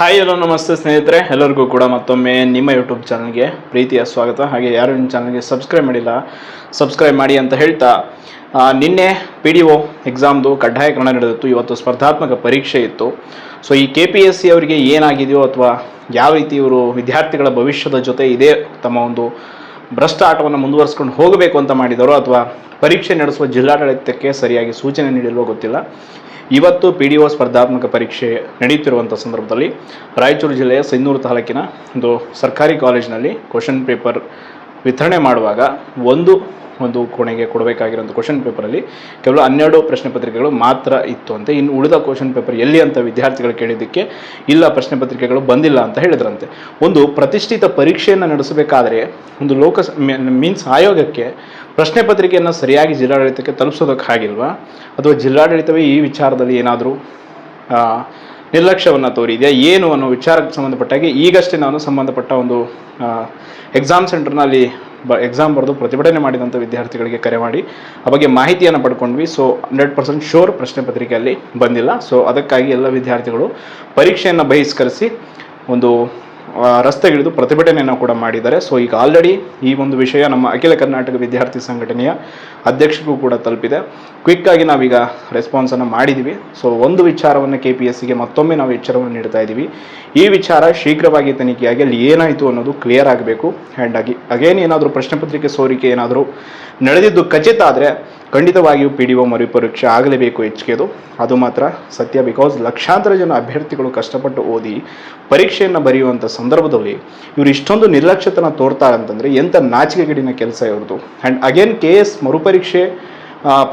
Hi hello ನಮಸ್ತೆ ಸ್ನೇಹಿತರೆ. ಎಲ್ಲರಿಗೂ ಕೂಡ ಮತ್ತೊಮ್ಮೆ ನಿಮ್ಮ ಯೂಟ್ಯೂಬ್ ಚಾನಲ್ಗೆ ಪ್ರೀತಿಯ ಸ್ವಾಗತ. ಹಾಗೆ ಯಾರು ನಿಮ್ಮ ಚಾನಲ್ಗೆ ಸಬ್ಸ್ಕ್ರೈಬ್ ಮಾಡಿಲ್ಲ ಸಬ್ಸ್ಕ್ರೈಬ್ ಮಾಡಿ ಅಂತ ಹೇಳ್ತಾ ನಿನ್ನೆ ಪಿ ಡಿ ಒ ಎಕ್ಸಾಮ್ದು ಕಡ್ಡಾಯಕರಣ ನಡೆದಿತ್ತು. ಇವತ್ತು ಸ್ಪರ್ಧಾತ್ಮಕ ಪರೀಕ್ಷೆ ಇತ್ತು. ಸೊ ಈ ಕೆ ಪಿ ಎಸ್ ಸಿ ಅವರಿಗೆ ಏನಾಗಿದೆಯೋ ಅಥವಾ ಯಾವ ರೀತಿ ಇವರು ವಿದ್ಯಾರ್ಥಿಗಳ ಭವಿಷ್ಯದ ಜೊತೆ ಇದೇ ತಮ್ಮ ಒಂದು ಭ್ರಷ್ಟ ಆಟವನ್ನು ಮುಂದುವರಿಸ್ಕೊಂಡು ಹೋಗಬೇಕು ಅಂತ ಮಾಡಿದರೋ ಅಥವಾ ಪರೀಕ್ಷೆ ನಡೆಸುವ ಜಿಲ್ಲಾಡಳಿತಕ್ಕೆ ಸರಿಯಾಗಿ ಸೂಚನೆ ನೀಡಿಲ್ವೋ ಗೊತ್ತಿಲ್ಲ. ಇವತ್ತು ಪಿ ಡಿ ಒ ಸ್ಪರ್ಧಾತ್ಮಕ ಪರೀಕ್ಷೆ ನಡೆಯುತ್ತಿರುವಂಥ ಸಂದರ್ಭದಲ್ಲಿ ರಾಯಚೂರು ಜಿಲ್ಲೆಯ ಸೈನೂರು ತಾಲೂಕಿನ ಒಂದು ಸರ್ಕಾರಿ ಕಾಲೇಜಿನಲ್ಲಿ ಕ್ವಶನ್ ಪೇಪರ್ ವಿತರಣೆ ಮಾಡುವಾಗ ಒಂದು ಒಂದು ಕೋಣೆಗೆ ಕೊಡಬೇಕಾಗಿರೋಂಥ ಕ್ವಶನ್ ಪೇಪರಲ್ಲಿ ಕೇವಲ ಹನ್ನೆರಡು ಪ್ರಶ್ನೆ ಪತ್ರಿಕೆಗಳು ಮಾತ್ರ ಇತ್ತು ಅಂತೆ. ಇನ್ನು ಉಳಿದ ಕ್ವಶನ್ ಪೇಪರ್ ಎಲ್ಲಿ ಅಂತ ವಿದ್ಯಾರ್ಥಿಗಳು ಕೇಳಿದ್ದಕ್ಕೆ ಇಲ್ಲ, ಪ್ರಶ್ನೆ ಪತ್ರಿಕೆಗಳು ಬಂದಿಲ್ಲ ಅಂತ ಹೇಳಿದ್ರಂತೆ. ಒಂದು ಪ್ರತಿಷ್ಠಿತ ಪರೀಕ್ಷೆಯನ್ನು ನಡೆಸಬೇಕಾದ್ರೆ ಒಂದು ಲೋಕ ಮೀನ್ಸ್ ಆಯೋಗಕ್ಕೆ ಪ್ರಶ್ನೆ ಪತ್ರಿಕೆಯನ್ನು ಸರಿಯಾಗಿ ಜಿಲ್ಲಾಡಳಿತಕ್ಕೆ ತಲುಪಿಸೋದಕ್ಕಾಗಿಲ್ವಾ? ಅಥವಾ ಜಿಲ್ಲಾಡಳಿತವೇ ಈ ವಿಚಾರದಲ್ಲಿ ಏನಾದರೂ ನಿರ್ಲಕ್ಷ್ಯವನ್ನು ತೋರಿದೆಯಾ? ಏನು ಅನ್ನೋ ವಿಚಾರಕ್ಕೆ ಸಂಬಂಧಪಟ್ಟಾಗೆ ಈಗಷ್ಟೇ ನಾನು ಸಂಬಂಧಪಟ್ಟ ಒಂದು ಎಕ್ಸಾಮ್ ಸೆಂಟರ್ನಲ್ಲಿ ಬ ಎಕ್ಸಾಮ್ ಬರೆದು ಪ್ರತಿಭಟನೆ ಮಾಡಿದಂಥ ವಿದ್ಯಾರ್ಥಿಗಳಿಗೆ ಕರೆ ಮಾಡಿ, ಆ ಬಗ್ಗೆ ಮಾಹಿತಿಯನ್ನು ಪಡ್ಕೊಂಡ್ವಿ. ಸೊ ಹಂಡ್ರೆಡ್ ಪರ್ಸೆಂಟ್ ಶೋರ್ ಪ್ರಶ್ನೆ ಪತ್ರಿಕೆಯಲ್ಲಿ ಬಂದಿಲ್ಲ. ಸೊ ಅದಕ್ಕಾಗಿ ಎಲ್ಲ ವಿದ್ಯಾರ್ಥಿಗಳು ಪರೀಕ್ಷೆಯನ್ನು ಬಹಿಷ್ಕರಿಸಿ ಒಂದು ರಸ್ತೆಗಿಳಿದು ಪ್ರತಿಭಟನೆಯನ್ನು ಕೂಡ ಮಾಡಿದ್ದಾರೆ. ಸೊ ಈಗ ಆಲ್ರೆಡಿ ಈ ಒಂದು ವಿಷಯ ನಮ್ಮ ಅಖಿಲ ಕರ್ನಾಟಕ ವಿದ್ಯಾರ್ಥಿ ಸಂಘಟನೆಯ ಅಧ್ಯಕ್ಷರಿಗೂ ಕೂಡ ತಲುಪಿದೆ. ಕ್ವಿಕ್ ಆಗಿ ನಾವೀಗ ರೆಸ್ಪಾನ್ಸನ್ನು ಮಾಡಿದ್ದೀವಿ ಸೊ ಒಂದು ವಿಚಾರವನ್ನು ಕೆ ಪಿ ಎಸ್ಸಿಗೆ ಮತ್ತೊಮ್ಮೆ ನಾವು ಎಚ್ಚರವನ್ನು ನೀಡ್ತಾ ಇದ್ದೀವಿ ಈ ವಿಚಾರ ಶೀಘ್ರವಾಗಿ ತನಿಖೆಯಾಗಿ ಅಲ್ಲಿ ಏನಾಯಿತು ಅನ್ನೋದು ಕ್ಲಿಯರ್ ಆಗಬೇಕು. ಆ್ಯಂಡ್ ಆಗಿ ಅಗೇನ್ ಏನಾದರೂ ಪ್ರಶ್ನೆ ಪತ್ರಿಕೆ ಸೋರಿಕೆ ಏನಾದರೂ ನಡೆದಿದ್ದು ಖಚಿತ ಆದರೆ ಖಂಡಿತವಾಗಿಯೂ ಪಿ ಡಿ ಒ ಮರುಪರೀಕ್ಷೆ ಆಗಲೇಬೇಕು ಹೆಚ್ಚಿಗೆದು ಅದು ಮಾತ್ರ ಸತ್ಯ. ಬಿಕಾಸ್ ಲಕ್ಷಾಂತರ ಜನ ಅಭ್ಯರ್ಥಿಗಳು ಕಷ್ಟಪಟ್ಟು ಓದಿ ಪರೀಕ್ಷೆಯನ್ನು ಬರೆಯುವಂಥ ಸಂದರ್ಭದಲ್ಲಿ ಇವರು ಇಷ್ಟೊಂದು ನಿರ್ಲಕ್ಷ್ಯತನ ತೋರ್ತಾರೆ ಅಂತಂದರೆ ಎಂಥ ನಾಚಿಕೆಗೇಡಿನ ಕೆಲಸ ಇವ್ರದ್ದು ಆ್ಯಂಡ್ ಅಗೇನ್ ಕೆ ಎಸ್ ಮರುಪರೀಕ್ಷೆ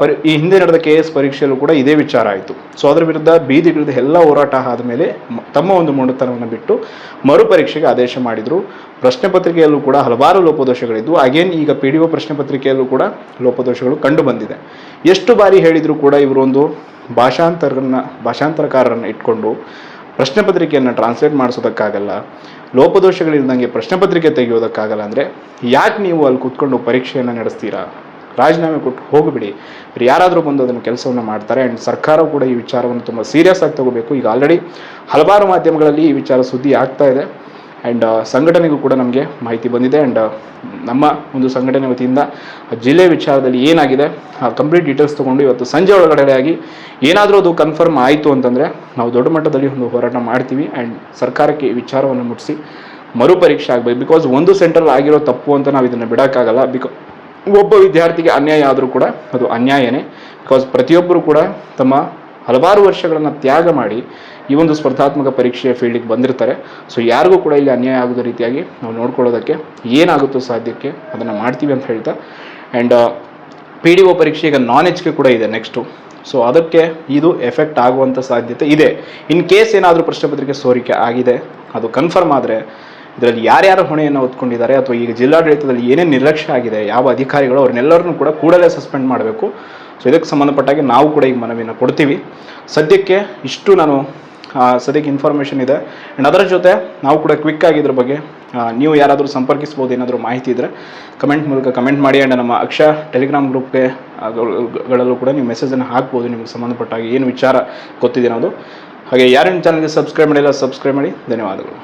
ಪರಿ, ಈ ಹಿಂದೆ ನಡೆದ ಕೆ ಎಸ್ ಪರೀಕ್ಷೆಯಲ್ಲೂ ಕೂಡ ಇದೇ ವಿಚಾರ ಆಯಿತು. ಸೊ ಅದರ ವಿರುದ್ಧ ಬೀದಿಗಿಳಿದ ಎಲ್ಲ ಹೋರಾಟ ಆದಮೇಲೆ ಮೇಲೆ ತಮ್ಮ ಒಂದು ಮೊಂಡತನವನ್ನು ಬಿಟ್ಟು ಮರುಪರೀಕ್ಷೆಗೆ ಆದೇಶ ಮಾಡಿದರು. ಪ್ರಶ್ನೆ ಪತ್ರಿಕೆಯಲ್ಲೂ ಕೂಡ ಹಲವಾರು ಲೋಪದೋಷಗಳಿದ್ದು ಅಗೇನ್ ಈಗ ಪಿ ಡಿ ಒ ಪ್ರಶ್ನೆ ಪತ್ರಿಕೆಯಲ್ಲೂ ಕೂಡ ಲೋಪದೋಷಗಳು ಕಂಡು ಬಂದಿದೆ. ಎಷ್ಟು ಬಾರಿ ಹೇಳಿದರೂ ಕೂಡ ಇವರೊಂದು ಭಾಷಾಂತರನ್ನ, ಭಾಷಾಂತರಕಾರರನ್ನು ಇಟ್ಕೊಂಡು ಪ್ರಶ್ನೆ ಪತ್ರಿಕೆಯನ್ನು ಟ್ರಾನ್ಸ್ಲೇಟ್ ಮಾಡಿಸೋದಕ್ಕಾಗಲ್ಲ, ಲೋಪದೋಷಗಳಿಲ್ದಂಗೆ ಪ್ರಶ್ನೆ ಪತ್ರಿಕೆ ತೆಗೆಯೋದಕ್ಕಾಗಲ್ಲ ಅಂದರೆ ಯಾಕೆ ನೀವು ಅಲ್ಲಿ ಕೂತ್ಕೊಂಡು ಪರೀಕ್ಷೆಯನ್ನು ನಡೆಸ್ತೀರಾ? ರಾಜೀನಾಮೆ ಕೊಟ್ಟು ಹೋಗಿಬಿಡಿ. ಬರೀ ಯಾರಾದರೂ ಬಂದು ಅದನ್ನು ಕೆಲಸವನ್ನು ಮಾಡ್ತಾರೆ. ಆ್ಯಂಡ್ ಸರ್ಕಾರ ಕೂಡ ಈ ವಿಚಾರವನ್ನು ತುಂಬ ಸೀರಿಯಸ್ ಆಗಿ ತಗೋಬೇಕು. ಈಗ ಆಲ್ರೆಡಿ ಹಲವಾರು ಮಾಧ್ಯಮಗಳಲ್ಲಿ ಈ ವಿಚಾರ ಸುದ್ದಿ ಆಗ್ತಾ ಇದೆ. ಆ್ಯಂಡ್ ಸಂಘಟನೆಗೂ ಕೂಡ ನಮಗೆ ಮಾಹಿತಿ ಬಂದಿದೆ. ಆ್ಯಂಡ್ ನಮ್ಮ ಒಂದು ಸಂಘಟನೆ ವತಿಯಿಂದ ಜಿಲ್ಲೆ ವಿಚಾರದಲ್ಲಿ ಏನಾಗಿದೆ, ಆ ಕಂಪ್ಲೀಟ್ ಡೀಟೇಲ್ಸ್ ತೊಗೊಂಡು ಇವತ್ತು ಸಂಜೆ ಒಳಗಡೆ ಆಗಿ ಏನಾದರೂ ಅದು ಕನ್ಫರ್ಮ್ ಆಯಿತು ಅಂತಂದರೆ ನಾವು ದೊಡ್ಡ ಮಟ್ಟದಲ್ಲಿ ಒಂದು ಹೋರಾಟ ಮಾಡ್ತೀವಿ. ಆ್ಯಂಡ್ ಸರ್ಕಾರಕ್ಕೆ ಈ ವಿಚಾರವನ್ನು ಮುಟ್ಟಿಸಿ ಮರುಪರೀಕ್ಷೆ ಆಗಬೇಕು. ಬಿಕಾಸ್ ಒಂದು ಸೆಂಟ್ರಲ್ ಆಗಿರೋ ತಪ್ಪು ಅಂತ ನಾವು ಇದನ್ನು ಬಿಡೋಕ್ಕಾಗಲ್ಲ. ಬಿಕಾ ಒಬ್ಬ ವಿದ್ಯಾರ್ಥಿಗೆ ಅನ್ಯಾಯ ಆದರೂ ಕೂಡ ಅದು ಅನ್ಯಾಯನೇ. ಬಿಕಾಸ್ ಪ್ರತಿಯೊಬ್ಬರು ಕೂಡ ತಮ್ಮ ಹಲವಾರು ವರ್ಷಗಳನ್ನು ತ್ಯಾಗ ಮಾಡಿ ಈ ಒಂದು ಸ್ಪರ್ಧಾತ್ಮಕ ಪರೀಕ್ಷೆಯ ಫೀಲ್ಡಿಗೆ ಬಂದಿರ್ತಾರೆ. ಸೊ ಯಾರಿಗೂ ಕೂಡ ಇಲ್ಲಿ ಅನ್ಯಾಯ ಆಗೋದ ರೀತಿಯಾಗಿ ನಾವು ನೋಡ್ಕೊಳ್ಳೋದಕ್ಕೆ ಏನಾಗುತ್ತೋ ಸಾಧ್ಯಕ್ಕೆ ಅದನ್ನು ಮಾಡ್ತೀವಿ ಅಂತ ಹೇಳ್ತಾ. ಆ್ಯಂಡ್ ಪಿ ಡಿ ಒ ಪರೀಕ್ಷೆ ಈಗ ನಾನ್ ಎಚ್ಗೆ ಕೂಡ ಇದೆ ನೆಕ್ಸ್ಟು ಸೊ ಅದಕ್ಕೆ ಇದು ಎಫೆಕ್ಟ್ ಆಗುವಂಥ ಸಾಧ್ಯತೆ ಇದೆ. ಇನ್ ಕೇಸ್ ಏನಾದರೂ ಪ್ರಶ್ನೆ ಪತ್ರಿಕೆ ಸೋರಿಕೆ ಆಗಿದೆ, ಅದು ಕನ್ಫರ್ಮ್ ಆದರೆ ಇದರಲ್ಲಿ ಯಾರ್ಯಾರು ಹೊಣೆಯನ್ನು ಹೊತ್ಕೊಂಡಿದ್ದಾರೆ ಅಥವಾ ಈಗ ಜಿಲ್ಲಾಡಳಿತದಲ್ಲಿ ಏನೇನು ನಿರ್ಲಕ್ಷ್ಯ ಆಗಿದೆ, ಯಾವ ಅಧಿಕಾರಿಗಳು ಅವ್ರನ್ನೆಲ್ಲರನ್ನೂ ಕೂಡ ಕೂಡಲೇ ಸಸ್ಪೆಂಡ್ ಮಾಡಬೇಕು. ಸೊ ಇದಕ್ಕೆ ಸಂಬಂಧಪಟ್ಟಾಗೆ ನಾವು ಕೂಡ ಈಗ ಮನವಿಯನ್ನು ಕೊಡ್ತೀವಿ. ಸದ್ಯಕ್ಕೆ ಇಷ್ಟು ನಾನು ಸದ್ಯಕ್ಕೆ ಇನ್ಫಾರ್ಮೇಷನ್ ಇದೆ. ಆ್ಯಂಡ್ ಅದರ ಜೊತೆ ನಾವು ಕೂಡ ಕ್ವಿಕ್ ಆಗಿ ಇದ್ರ ಬಗ್ಗೆ ನೀವು ಯಾರಾದರೂ ಸಂಪರ್ಕಿಸ್ಬೋದು, ಏನಾದರೂ ಮಾಹಿತಿ ಇದ್ದರೆ ಕಮೆಂಟ್ ಮೂಲಕ ಕಮೆಂಟ್ ಮಾಡಿ. ಆ್ಯಂಡ್ ನಮ್ಮ ಅಕ್ಷ ಟೆಲಿಗ್ರಾಮ್ ಗ್ರೂಪ್ಗೆ ಗಳಲ್ಲೂ ಕೂಡ ನೀವು ಮೆಸೇಜನ್ನು ಹಾಕ್ಬೋದು. ನಿಮಗೆ ಸಂಬಂಧಪಟ್ಟಾಗಿ ಏನು ವಿಚಾರ ಗೊತ್ತಿದೆ ಅನ್ನೋದು. ಹಾಗೆ ಯಾರೇನು ಚಾನಲ್ಗೆ ಸಬ್ಸ್ಕ್ರೈಬ್ ಮಾಡಿಲ್ಲ ಸಬ್ಸ್ಕ್ರೈಬ್ ಮಾಡಿ. ಧನ್ಯವಾದಗಳು.